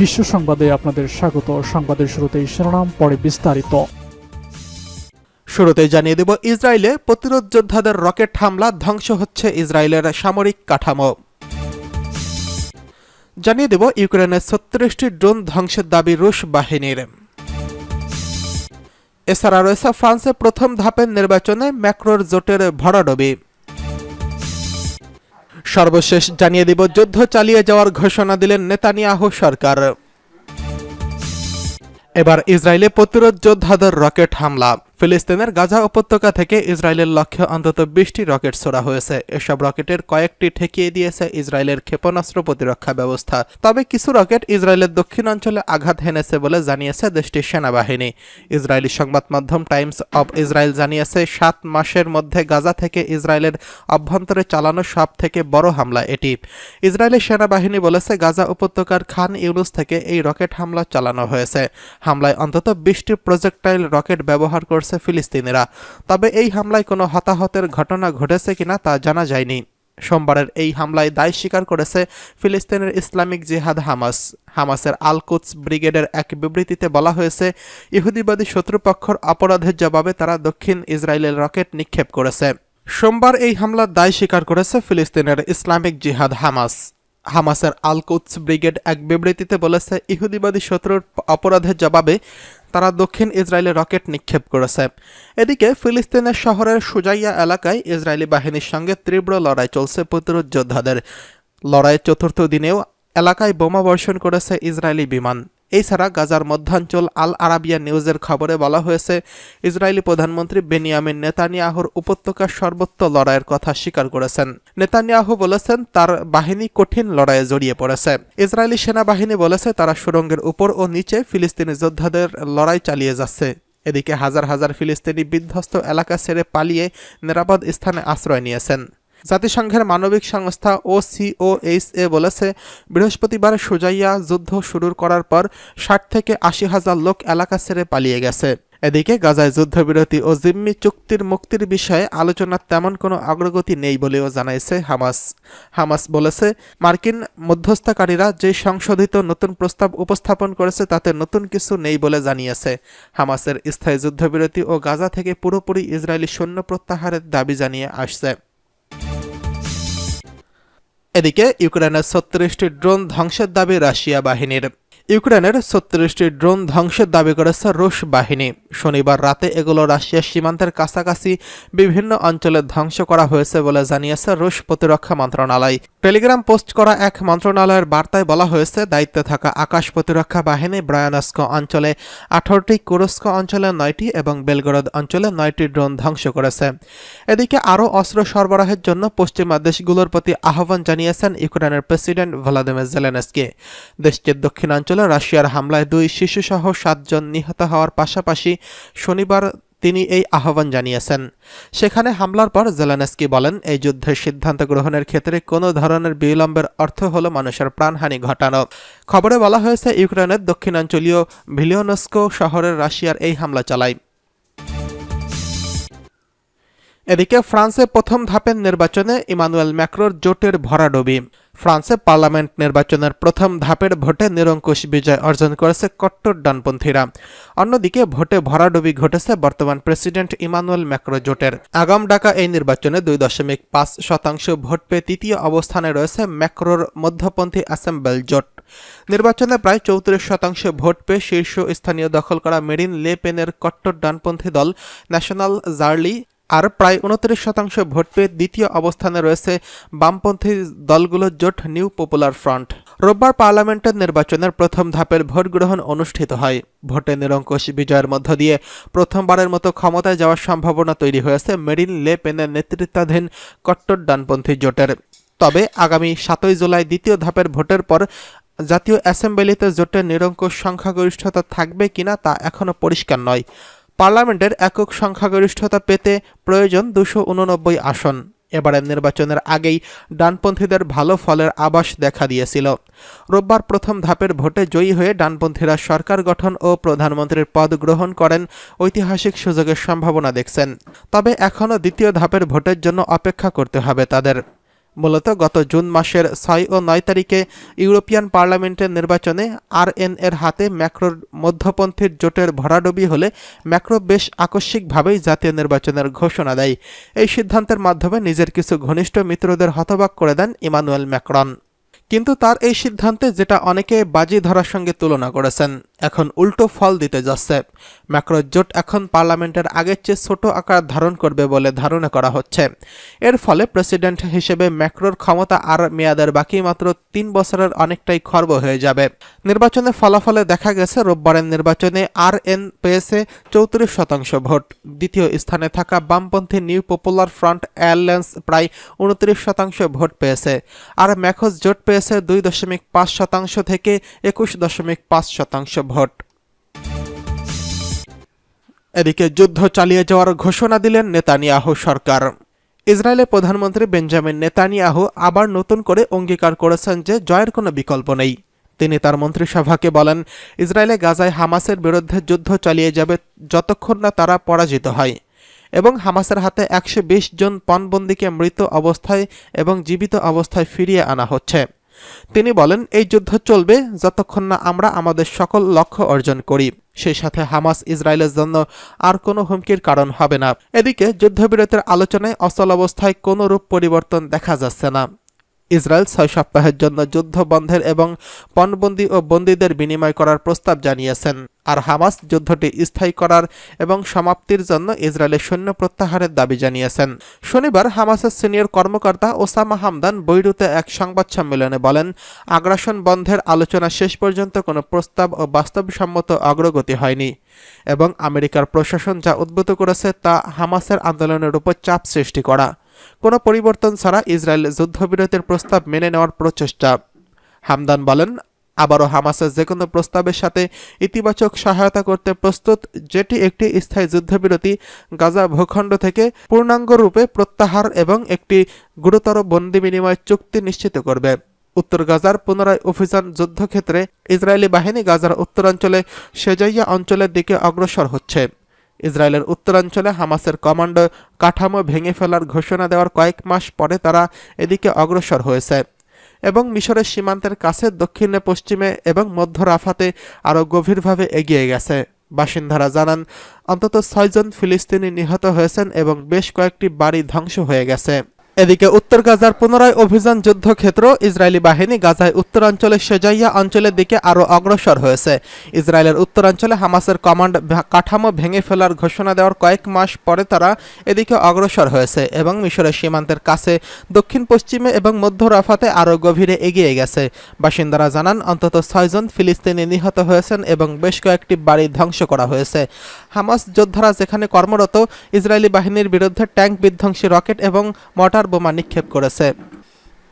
বিশ্ব সংবাদে আপনাদের স্বাগত। সংবাদের শুরুতেই শিরোনাম, পরে বিস্তারিত। শুরুতে জানিয়ে দেব, ইসরায়েলে প্রতিরোধ যোদ্ধাদের রকেট হামলা ধ্বংস হচ্ছে ইসরায়েলের সামরিক কাঠামো। জানিয়ে দেব ইউক্রেনের ছত্রিশটি ড্রোন ধ্বংসের দাবি রুশ বাহিনীর। এছাড়া রয়েছে ফ্রান্সে প্রথম ধাপের নির্বাচনে ম্যাক্রোর জোটের ভরাডবি। সর্বশেষ জানিয়ে দিব, যুদ্ধ চালিয়ে যাওয়ার ঘোষণা দিলেন নেতানিয়াহু সরকার। এবার ইসরায়েলে প্রতিরোধ যোদ্ধাদের রকেট হামলা। ফিলিস্তিনের গাজা উপত্যকা থেকে ইসরায়েলের লক্ষ্যে অন্তত বিশটি রকেট ছোড়া হয়েছে। এসব রকেটের কয়েকটি ঠেকিয়ে দিয়েছে ইসরায়েলের ক্ষেপণাস্ত্র প্রতিরক্ষা ব্যবস্থা। তবে কিছু রকেট ইসরায়েলের দক্ষিণাঞ্চলে আঘাত হেনেছে বলে জানিয়েছে দেশটির সেনাবাহিনী। ইসরায়েলি সংবাদ মাধ্যম টাইমস অব ইসরায়েল জানিয়েছে, সাত মাসের মধ্যে গাজা থেকে ইসরায়েলের অভ্যন্তরে চালানো সব থেকে বড় হামলা এটি। ইসরায়েলের সেনাবাহিনী বলেছে, গাজা উপত্যকার খান ইউনুস থেকে এই রকেট হামলা চালানো হয়েছে। হামলায় অন্তত বিশটি প্রজেক্টাইল রকেট ব্যবহার করছে ফিলিস্তিনিরা। তবে এই হামলায় কোনো হতাহতের ঘটনা ঘটেছে কিনা তা জানা যায়নি। সোমবারের এই হামলায় দায় স্বীকার করেছে ফিলিস্তিনের ইসলামিক জিহাদ হামাস। হামাসের আল কুৎস ব্রিগেডের এক বিবৃতিতে বলা হয়েছে, ইহুদিবাদী শত্রুপক্ষর অপরাধের জবাবে তারা দক্ষিণ ইসরায়েলের রকেট নিক্ষেপ করেছে। সোমবার এই হামলার দায় স্বীকার করেছে ফিলিস্তিনের ইসলামিক জিহাদ হামাস। হামাসের আল কুৎস ব্রিগেড এক বিবৃতিতে বলেছে, ইহুদিবাদী শত্রুর অপরাধের জবাবে তারা দক্ষিণ ইসরায়েলে রকেট নিক্ষেপ করেছে। এদিকে ফিলিস্তিনের শহরের সুজাইয়া এলাকায় ইসরায়েলি বাহিনীর সঙ্গে তীব্র লড়াই চলছে প্রতিরোধ যোদ্ধাদের। লড়াইয়ের চতুর্থ দিনেও এলাকায় বোমা বর্ষণ করেছে ইসরায়েলি বিমান। এছাড়া গাজার মধ্যাঞ্চল আল আরাবিয়া নিউজের খবরে বলা হয়েছে, ইসরায়েলি প্রধানমন্ত্রী বেনিয়ামিন নেতানিয়াহুর উপত্যকার সর্বত্র লড়াইয়ের কথা স্বীকার করেছেন। নেতানিয়াহু বলেছেন, তার বাহিনী কঠিন লড়াইয়ে জড়িয়ে পড়েছে। ইসরায়েলি সেনাবাহিনী বলেছে, তারা সুড়ঙ্গের উপর ও নিচে ফিলিস্তিনি যোদ্ধাদের লড়াই চালিয়ে যাচ্ছে। এদিকে হাজার হাজার ফিলিস্তিনি বিধ্বস্ত এলাকা ছেড়ে পালিয়ে নিরাপদ স্থানে আশ্রয় নিয়েছেন। জাতিসংঘের মানবিক সংস্থা ও সিওএইচএ বলেছে, বৃহস্পতিবার সুজাইয়া যুদ্ধ শুরু করার পর ষাট থেকে আশি হাজার লোক এলাকা ছেড়ে পালিয়ে গেছে। এদিকে গাজায় যুদ্ধবিরতি ও জিম্মি চুক্তির মুক্তির বিষয়ে আলোচনার তেমন কোনো অগ্রগতি নেই বলেও জানাইছে হামাস। হামাস বলেছে, মার্কিন মধ্যস্থকারীরা যে সংশোধিত নতুন প্রস্তাব উপস্থাপন করেছে তাতে নতুন কিছু নেই বলে জানিয়েছে। হামাসের স্থায়ী যুদ্ধবিরতি ও গাজা থেকে পুরোপুরি ইসরায়েলি সৈন্য প্রত্যাহারের দাবি জানিয়ে আসছে। এদিকে ইউক্রেনের ছত্রিশটি ড্রোন ধ্বংসের দাবি রাশিয়া বাহিনীর। ইউক্রেনের ছত্রিশটি ড্রোন ধ্বংসের দাবি করেছে রুশ বাহিনী। শনিবার রাতে এগুলো রাশিয়ার সীমান্তের কাছাকাছি বিভিন্ন অঞ্চলে ধ্বংস করা হয়েছে বলে জানিয়েছে রুশ প্রতিরক্ষা মন্ত্রণালয়। টেলিগ্রাম পোস্ট করা এক মন্ত্রণালয়ের বার্তায় বলা হয়েছে, দায়িত্বে থাকা আকাশ প্রতিরক্ষা বাহিনী ব্রায়ানস্ক অঞ্চলে আঠারোটি কুরস্ক অঞ্চলে নয়টি এবং বেলগরদ অঞ্চলে নয়টি ড্রোন ধ্বংস করেছে। এদিকে আরও অস্ত্র সরবরাহের জন্য পশ্চিমা দেশগুলোর প্রতি আহ্বান জানিয়েছেন ইউক্রেনের প্রেসিডেন্ট ভ্লাদিমির জেলেনস্কি। দেশটির দক্ষিণাঞ্চলে রাশিয়ার হামলায় দুই শিশুসহ সাতজন নিহত হওয়ার পাশাপাশি শনিবার তিনি এই আহ্বান জানিয়েছেন। সেখানে হামলার পর জেলানেস্কি বলেন, এই যুদ্ধের সিদ্ধান্ত গ্রহণের ক্ষেত্রে কোনো ধরনের বিলম্বের অর্থ হল মানুষের প্রাণহানি ঘটানো। খবরে বলা হয়েছে, ইউক্রেনের দক্ষিণাঞ্চলীয় ভিলিয়নস্কো শহরের রাশিয়ার এই হামলা চালায়। এদিকে ফ্রান্সে প্রথম ধাপের নির্বাচনে ইমানুয়েল ম্যাক্রোর জোটের ভরাডুবি ফ্রান্সে পার্লামেন্ট নির্বাচনের প্রথম ধাপের ভোটে নিরঙ্কুশ বিজয় অর্জন করেছে কট্টর ডানপন্থীরা। অন্যদিকে ভোটে ভরাডুবি ঘটেছে বর্তমান প্রেসিডেন্ট ইমানুয়েল ম্যাক্রো জোটের। আগাম ডাকা এই নির্বাচনে দুই দশমিক পাঁচ শতাংশ ভোট পেয়ে তৃতীয় অবস্থানে রয়েছে ম্যাক্রোর মধ্যপন্থী অ্যাসেম্বল জোট। নির্বাচনে প্রায় চৌত্রিশ শতাংশ ভোট পেয়ে শীর্ষ স্থানীয় দখল করা মেরিন লে পেনের কট্টর ডানপন্থী দল ন্যাশনাল জার্লি আর প্রায় উনত্রিশ শতাংশ ভোট পেয়ে দ্বিতীয় অবস্থানে রয়েছে বামপন্থী দলগুলোর জোট নিউ পপুলার ফ্রন্ট। রোববার পার্লামেন্টের নির্বাচনের প্রথম ধাপের ভোট গ্রহণ অনুষ্ঠিত হয়। ভোটে নিরঙ্কুশ বিজয়ের মধ্য দিয়ে প্রথমবারের মতো ক্ষমতায় যাওয়ার সম্ভাবনা তৈরি হয়েছে মেরিন লে পেনের নেতৃত্বাধীন কট্টর ডানপন্থী জোটের। তবে আগামী সাতই জুলাই দ্বিতীয় ধাপের ভোটের পর জাতীয় অ্যাসেম্বলিতে জোটের নিরঙ্কুশ সংখ্যাগরিষ্ঠতা থাকবে কিনা তা এখনও পরিষ্কার নয়। পার্লামেন্টের একক সংখ্যাগরিষ্ঠতা পেতে প্রয়োজন দুশো উননব্বই আসন। এবারের নির্বাচনের আগেই ডানপন্থীদের ভালো ফলের আবাস দেখা দিয়েছিল। রোববার প্রথম ধাপের ভোটে জয়ী হয়ে ডানপন্থীরা সরকার গঠন ও প্রধানমন্ত্রীর পদ গ্রহণ করেন ঐতিহাসিক সুযোগের সম্ভাবনা দেখছেন। তবে এখনও দ্বিতীয় ধাপের ভোটের জন্য অপেক্ষা করতে হবে তাদের। মূলত গত জুন মাসের ছয় ও নয় তারিখে ইউরোপিয়ান পার্লামেন্টের নির্বাচনে আরএন এর হাতে ম্যাক্রোর মধ্যপন্থীর জোটের ভরাডুবি হলে ম্যাক্রো বেশ আকস্মিকভাবেই জাতীয় নির্বাচনের ঘোষণা দেয়। এই সিদ্ধান্তের মাধ্যমে নিজের কিছু ঘনিষ্ঠ মিত্রদের হতবাক করে দেন ইমানুয়েল ম্যাক্রন। কিন্তু তার এই সিদ্ধান্তে যেটা অনেকে বাজি ধরার সঙ্গে তুলনা করেছেন, এখন উল্টো ফল দিতে যাচ্ছে। ম্যাক্রো জোট এখন পার্লামেন্টের আগের চেয়ে ছোট আকার ধারণ করবে বলে ধারণা করা হচ্ছে। এর ফলে প্রেসিডেন্ট হিসেবে ম্যাক্রোর ক্ষমতা আর মেয়াদের বাকি মাত্র তিন বছরের অনেকটাই খর্ব হয়ে যাবে। নির্বাচনে ফলাফলে দেখা গেছে, রোববারের নির্বাচনে আর এন পেয়েছে চৌত্রিশ শতাংশ ভোট। দ্বিতীয় স্থানে থাকা বামপন্থী নিউ পপুলার ফ্রন্ট অ্যালায়েন্স প্রায় উনত্রিশ শতাংশ ভোট পেয়েছে। আর ম্যাখোস জোট পেয়েছে দুই দশমিক পাঁচ শতাংশ থেকে একুশ দশমিক পাঁচ শতাংশ ভোট। এদিকে যুদ্ধ চালিয়ে যাওয়ার ঘোষণা দিলেন নেতানিয়াহু সরকার। ইসরায়েলের প্রধানমন্ত্রী বেঞ্জামিন নেতানিয়াহু আবার নতুন করে অঙ্গীকার করেছেন যে জয়ের কোনো বিকল্প নেই। তিনি তার মন্ত্রিসভাকে বলেন, ইসরায়েলে গাজায় হামাসের বিরুদ্ধে যুদ্ধ চালিয়ে যাবে যতক্ষণ না তারা পরাজিত হয় এবং হামাসের হাতে একশো বিশ জন পণবন্দিকে মৃত অবস্থায় এবং জীবিত অবস্থায় ফিরিয়ে আনা হচ্ছে। তিনি বলেন, এই যুদ্ধ চলবে যতক্ষণ না আমরা আমাদের সকল লক্ষ্য অর্জন করি। সেই সাথে হামাস ইসরায়েলের জন্য আর কোনো হুমকির কারণ হবে না। এদিকে যুদ্ধবিরতির আলোচনায় অচল অবস্থায় কোনো রূপ পরিবর্তন দেখা যাচ্ছে না। ইসরায়েল ছয় সপ্তাহের জন্য যুদ্ধ বন্ধের এবং পণবন্দি ও বন্দীদের বিনিময় করার প্রস্তাব জানিয়েছেন। আর হামাস যুদ্ধটি স্থায়ী করার এবং সমাপ্তির জন্য ইসরায়েলের সৈন্য প্রত্যাহারের দাবি জানিয়েছেন। শনিবার হামাসের সিনিয়র কর্মকর্তা ওসামা হামদান বৈরুতে এক সংবাদ সম্মেলনে বলেন, আগ্রাসন বন্ধের আলোচনা শেষ পর্যন্ত কোনো প্রস্তাব ও বাস্তবসম্মত অগ্রগতি হয়নি এবং আমেরিকার প্রশাসন যা উদ্ভূত করেছে তা হামাসের আন্দোলনের উপর চাপ সৃষ্টি করা। কোনো পরিবর্তন ছাড়া ইসরায়েল যুদ্ধবিরতির প্রস্তাব মেনে নেওয়ার প্রচেষ্টা। হামদান বলেন, আবারও হামাসের যে কোনো প্রস্তাবের সাথে ইতিবাচক সহায়তা করতে প্রস্তুত, যেটি একটি স্থায়ী যুদ্ধবিরতি গাজা ভূখণ্ড থেকে পূর্ণাঙ্গ রূপে প্রত্যাহার এবং একটি গুরুতর বন্দি বিনিময় চুক্তি নিশ্চিত করবে। উত্তর গাজার পুনরায় অভিযান যুদ্ধক্ষেত্রে ইসরায়েলি বাহিনী গাজার উত্তরাঞ্চলে সেজাইয়া অঞ্চলের দিকে অগ্রসর হচ্ছে। ইসরায়েলের উত্তরাঞ্চলে হামাসের কমান্ডো কাঠামো ভেঙে ফেলার ঘোষণা দেওয়ার কয়েক মাস পরে তারা এদিকে অগ্রসর হয়েছে এবং মিশরের সীমান্তের কাছে দক্ষিণে, পশ্চিমে এবং মধ্য রাফাতে আরও গভীরভাবে এগিয়ে গেছে। বাসিন্দারা জানান, অন্তত ছয়জন ফিলিস্তিনি নিহত হয়েছেন এবং বেশ কয়েকটি বাড়ি ধ্বংস হয়ে গেছে। এদিকে উত্তর গাজার পুনরায় অভিযান যুদ্ধক্ষেত্র ইসরায়েলি বাহিনী গাজায় উত্তরাঞ্চলে সেজাইয়া অঞ্চলের দিকে আরও অগ্রসর হয়েছে। ইসরায়েলের উত্তরাঞ্চলে হামাসের কমান্ড কাঠামো ভেঙে ফেলার ঘোষণা দেওয়ার কয়েক মাস পরে তারা এদিকে অগ্রসর হয়েছে এবং মিশরের সীমান্তের কাছে দক্ষিণ, পশ্চিমে এবং মধ্য রাফাতে আরও গভীরে এগিয়ে গেছে। বাসিন্দারা জানান, অন্তত ছয়জন ফিলিস্তিনি নিহত হয়েছেন এবং বেশ কয়েকটি বাড়ি ধ্বংস করা হয়েছে। হামাস যোদ্ধারা যেখানে কর্মরত, ইসরায়েলি বাহিনীর বিরুদ্ধে ট্যাঙ্ক বিধ্বংসী রকেট এবং মর্টার বোমা নিক্ষেপ করেছে।